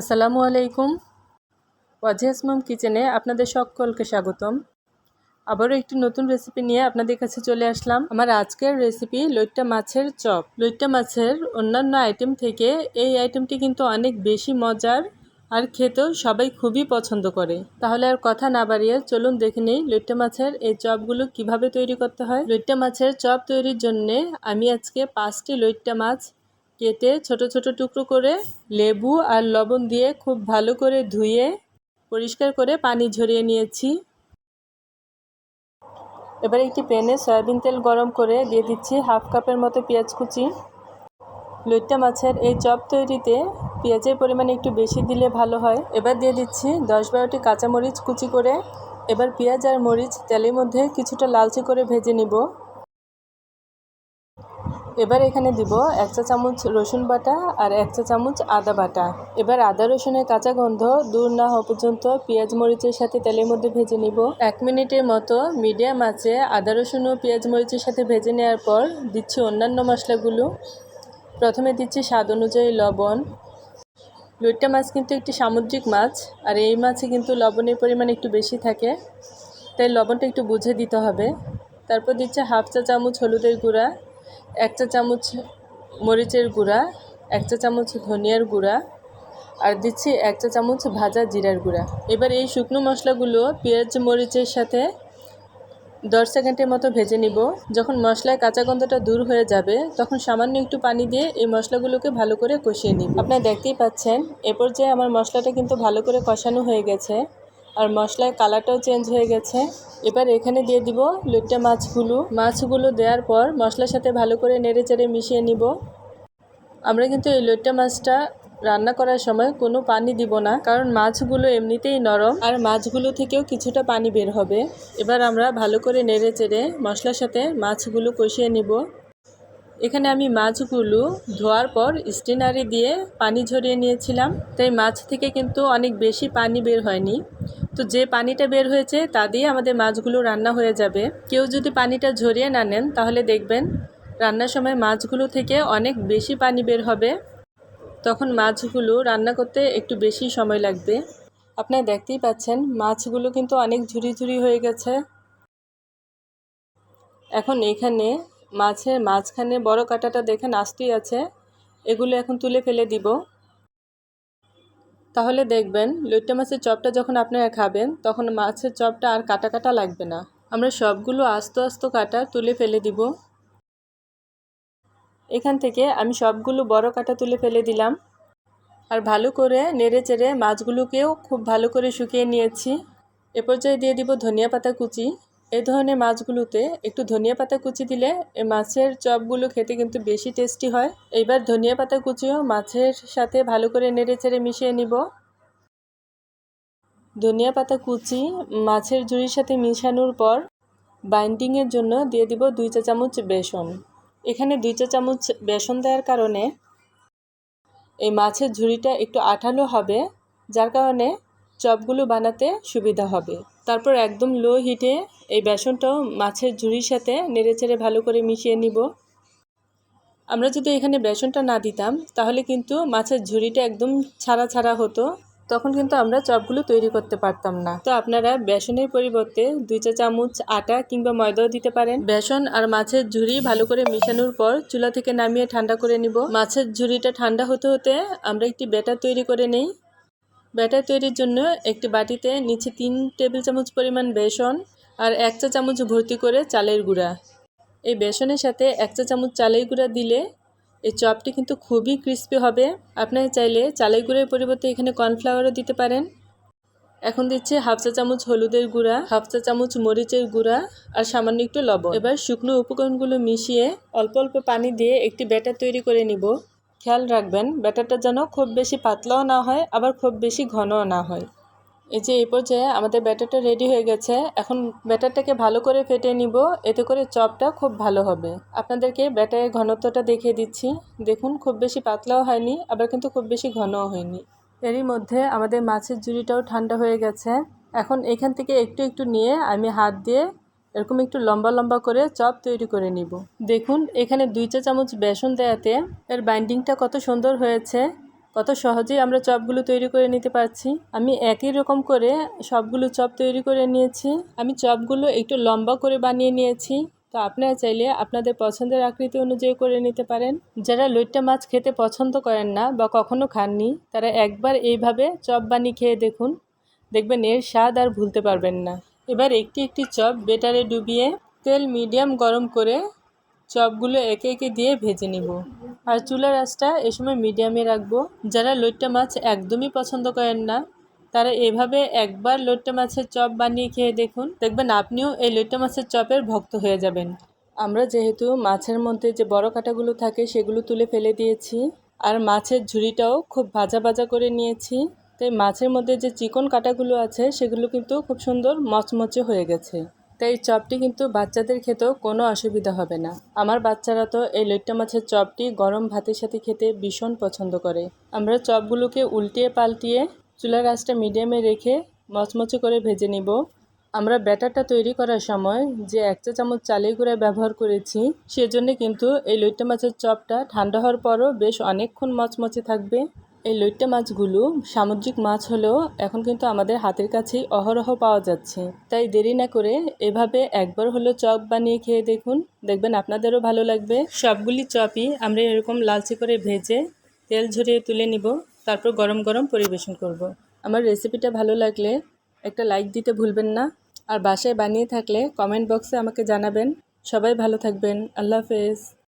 আসসালামু আলাইকুম। ওয়াজিহাস মম কিচেনে আপনাদের সকলকে স্বাগতম। আবারও একটি নতুন রেসিপি নিয়ে আপনাদের কাছে চলে আসলাম। আমার আজকের রেসিপি লইট্টা মাছের চপ। লইট্টা মাছের অন্যান্য আইটেম থেকে এই আইটেমটি কিন্তু অনেক বেশি মজার আর খেতেও সবাই খুবই পছন্দ করে। তাহলে আর কথা না বাড়িয়ে চলুন দেখে নিই লইট্টা মাছের এই চপগুলো কীভাবে তৈরি করতে হয়। লইট্টা মাছের চপ তৈরির জন্যে আমি আজকে পাঁচটি লইট্টা মাছ কেটে ছোট ছোট টুকরো করে লেবু আর লবণ দিয়ে খুব ভালো করে ধুয়ে পরিষ্কার করে পানি ঝরিয়ে নিয়েছি। এবার একটি প্যানে সয়াবিন তেল গরম করে দিয়ে দিচ্ছি হাফ কাপের মতো পেঁয়াজ কুচি। লইট্টা মাছের এই চপ তৈরিতে পেঁয়াজের পরিমাণ একটু বেশি দিলে ভালো হয়। এবার দিয়ে দিচ্ছি দশ বারোটি কাঁচামরিচ কুচি করে। এবার পেঁয়াজ আর মরিচ তেলের মধ্যে কিছুটা লালচে করে ভেজে নিব। এবার এখানে দিব এক চা চামচ রসুন বাটা আর এক চা চামচ আদা বাটা। এবার আদা রসুনের কাঁচা গন্ধ দূর না হওয়া পর্যন্ত পেঁয়াজ মরিচের সাথে তেলের মধ্যে ভেজে নিব। এক মিনিটের মতো মিডিয়াম আছে আদা রসুন ও পেঁয়াজ মরিচের সাথে ভেজে নেওয়ার পর দিচ্ছি অন্যান্য মশলাগুলো। প্রথমে দিচ্ছি স্বাদ অনুযায়ী লবণ। লইট্টা মাছ কিন্তু একটি সামুদ্রিক মাছ আর এই মাছে কিন্তু লবণের পরিমাণ একটু বেশি থাকে, তাই লবণটা একটু বুঝে দিতে হবে। তারপর দিচ্ছে হাফ চা চামচ হলুদের গুঁড়া। এক চা চামচ মরিচের গুঁড়া এক চা চামচ ধনিয়ার গুঁড়া, আর দিচ্ছি এক চা চামচ ভাজা জিরার গুঁড়া। এবার এই শুকনো মশলাগুলো পেঁয়াজ, মরিচের সাথে দশ সেকেন্ডের মতো ভেজে নিব। যখন মশলায় কাঁচা গন্ধটা দূর হয়ে যাবে, তখন সামান্য একটু পানি দিয়ে এই মশলাগুলোকে ভালো করে কষিয়ে নিব। আপনারা দেখতেই পাচ্ছেন, এ পর্যায়ে আমার মশলাটা কিন্তু ভালো করে কষানো হয়ে গেছে। আর মশলার কালারটাও চেঞ্জ হয়ে গেছে। এবার এখানে দিয়ে দিব লইট্টা মাছগুলো। মাছগুলো দেওয়ার পর মশলার সাথে ভালো করে নেড়ে চেড়ে মিশিয়ে নিব। আমরা কিন্তু এই লইট্টা মাছটা রান্না করার সময় কোনো পানি দিব না, কারণ মাছগুলো এমনিতেই নরম আর মাছগুলো থেকেও কিছুটা পানি বের হবে। এবার আমরা ভালো করে নেড়ে চেড়ে মশলার সাথে মাছগুলো কষিয়ে নিব। এখানে আমি মাছগুলো ধোয়ার পর স্টিনারি দিয়ে পানি ঝরিয়ে নিয়েছিলাম, তাই মাছ থেকে কিন্তু অনেক বেশি পানি বের হয়নি। তো যে পানিটা বের হয়েছে তা দিয়ে আমাদের মাছগুলো রান্না হয়ে যাবে। কেউ যদি পানিটা ঝরিয়ে না নেন, তাহলে দেখবেন রান্নার সময় মাছগুলো থেকে অনেক বেশি পানি বের হবে। তখন মাছগুলো রান্না করতে একটু বেশি সময় লাগবে। আপনারা দেখতেই পাচ্ছেন, মাছগুলো কিন্তু অনেক ঝুরি ঝুরি হয়ে গেছে। এখন এখানে মাছের মাঝখানে বড় কাঁটাটা দেখেন আসতেই আছে। এগুলো এখন তুলে ফেলে দিব। তাহলে দেখবেন, লইট্টা মাছের চপটা যখন আপনারা খাবেন, তখন মাছের চপটা আর কাটা কাটা লাগবে না। আমরা সবগুলো আস্ত আস্ত কাটা তুলে ফেলে দিব। এখান থেকে আমি সবগুলো বড় কাটা তুলে ফেলে দিলাম। আর ভালো করে নেড়ে চেড়ে মাছগুলোকেও খুব ভালো করে শুকিয়ে নিয়েছি। এ পর্যায়ে দিয়ে দিব ধনিয়া পাতা কুচি। এই ধরনের মাছগুলোতে একটু ধনিয়া পাতা কুচি দিলে এই মাছের চপগুলো খেতে কিন্তু বেশি টেস্টি হয়। এইবার ধনিয়া পাতা কুচিও মাছের সাথে ভালো করে নেড়ে চেড়ে মিশিয়ে নিব। ধনিয়া পাতা কুচি মাছের ঝুড়ির সাথে মিশানোর পর বাইন্ডিংয়ের জন্য দিয়ে দিব দুই চা চামচ বেসন। এখানে দুই চা চামচ বেসন দেওয়ার কারণে এই মাছের ঝুড়িটা একটু আঠালো হবে, যার কারণে চপগুলো বানাতে সুবিধা হবে। তারপর একদম লো হিটে এই বেসনটাও মাছের ঝুড়ির সাথে নেড়ে চেড়ে ভালো করে মিশিয়ে নিব। আমরা যদি এখানে বেসনটা না দিতাম, তাহলে কিন্তু মাছের ঝুড়িটা একদম ছাড়া ছাড়া হতো। তখন কিন্তু আমরা চপগুলো তৈরি করতে পারতাম না। তো আপনারা বেসনের পরিবর্তে দুই চা চামচ আটা কিংবা ময়দাও দিতে পারেন। বেসন আর মাছের ঝুড়ি ভালো করে মেশানোর পর চুলা থেকে নামিয়ে ঠান্ডা করে নিব। মাছের ঝুড়িটা ঠান্ডা হতে হতে আমরা একটি ব্যাটার তৈরি করে নেই। ব্যাটার তৈরির জন্য একটি বাটিতে নিচে তিন টেবিল চামচ পরিমাণ বেসন আর এক চা চামচ ভর্তি করে চালের গুঁড়া। এই বেসনের সাথে এক চা চামচ চালের গুঁড়া দিলে এই চপটি কিন্তু খুবই ক্রিস্পি হবে। আপনারা চাইলে চালের গুঁড়োর পরিবর্তে এখানে কর্নফ্লাওয়ারও দিতে পারেন। এখন দিচ্ছে হাফ চা চামচ হলুদের গুঁড়া, হাফ চা চামচ মরিচের গুঁড়া আর সামান্য একটু লবণ। এবার শুকনো উপকরণগুলো মিশিয়ে অল্প অল্প পানি দিয়ে একটি ব্যাটার তৈরি করে নিব। খেয়াল রাখবেন, ব্যাটারটা যেন খুব বেশি পাতলাও না হয়, আবার খুব বেশি ঘনও না হয়। এই যে, এই পর্যায়ে আমাদের ব্যাটারটা রেডি হয়ে গেছে। এখন ব্যাটারটাকে ভালো করে ফেটে নিব। এতে করে চপটা খুব ভালো হবে। আপনাদেরকে ব্যাটারের ঘনত্বটা দেখিয়ে দিচ্ছি। দেখুন, খুব বেশি পাতলাও হয়নি, আবার কিন্তু খুব বেশি ঘনও হয়নি। এরই মধ্যে আমাদের মাছের জুড়িটাও ঠান্ডা হয়ে গেছে। এখন এখান থেকে একটু একটু নিয়ে আমি হাত দিয়ে এরকম একটু লম্বা লম্বা করে চপ তৈরি করে নিব। দেখুন, এখানে দুই চা চামচ বেসন দেয়াতে এর বাইন্ডিংটা কত সুন্দর হয়েছে, কত সহজেই আমরা চপগুলো তৈরি করে নিতে পারছি। আমি একই রকম করে সবগুলো চপ তৈরি করে নিয়েছি। আমি চপগুলো একটু লম্বা করে বানিয়ে নিয়েছি। তো আপনারা চাইলে আপনাদের পছন্দের আকৃতি অনুযায়ী করে নিতে পারেন। যারা লইট্টা মাছ খেতে পছন্দ করেন না বা কখনো খাননি, তারা একবার এইভাবে চপ বানিয়ে খেয়ে দেখুন। দেখবেন এর স্বাদ আর ভুলতে পারবেন না। এবার একটি একটি চপ বেটারে ডুবিয়ে তেল মিডিয়াম গরম করে চপগুলো একে একে দিয়ে ভেজে নিব। আর চুলার আঁচটা এ সময় মিডিয়ামে রাখব। যারা লইট্টা মাছ একদমই পছন্দ করেন না, তারা এভাবে একবার লইট্টা মাছের চপ বানিয়ে খেয়ে দেখুন। দেখবেন আপনিও এই লইট্টা মাছের চপের ভক্ত হয়ে যাবেন। আমরা যেহেতু মাছের মধ্যে যে বড় কাঁটাগুলো থাকে, সেগুলো তুলে ফেলে দিয়েছি। আর মাছের ঝুড়িটাও খুব ভাজা ভাজা করে নিয়েছি। তাই মাছের মধ্যে যে চিকন কাঁটাগুলো আছে, সেগুলো কিন্তু খুব সুন্দর মচমচে হয়ে গেছে। তাই এই চপটি কিন্তু বাচ্চাদের খেতেও কোনো অসুবিধা হবে না। আমার বাচ্চারা তো এই লইট্টা মাছের চপটি গরম ভাতের সাথে খেতে ভীষণ পছন্দ করে। আমরা চপগুলোকে উল্টিয়ে পাল্টিয়ে চুলার আঁচটা মিডিয়ামে রেখে মচমচে করে ভেজে নিব। আমরা ব্যাটারটা তৈরি করার সময় যে এক চা চামচ চালের গুঁড়া ব্যবহার করেছি, সেজন্য কিন্তু এই লইট্টা মাছের চপটা ঠান্ডা হওয়ার পরও বেশ অনেকক্ষণ মচমচে থাকবে। এই লইট্টা মাছগুলো সামুদ্রিক মাছ হলেও এখন কিন্তু আমাদের হাতের কাছেই অহরহ পাওয়া যাচ্ছে। তাই দেরি না করে এভাবে একবার হলো চপ বানিয়ে খেয়ে দেখুন। দেখবেন আপনাদেরও ভালো লাগবে। সবগুলি চপই আমরা এরকম লালচে করে ভেজে তেল ঝরিয়ে তুলে নিব, তারপর গরম গরম পরিবেশন করব। আমার রেসিপিটা ভালো লাগলে একটা লাইক দিতে ভুলবেন না। আর বাসায় বানিয়ে থাকলে কমেন্ট বক্সে আমাকে জানাবেন। সবাই ভালো থাকবেন। আল্লাহ হাফেজ।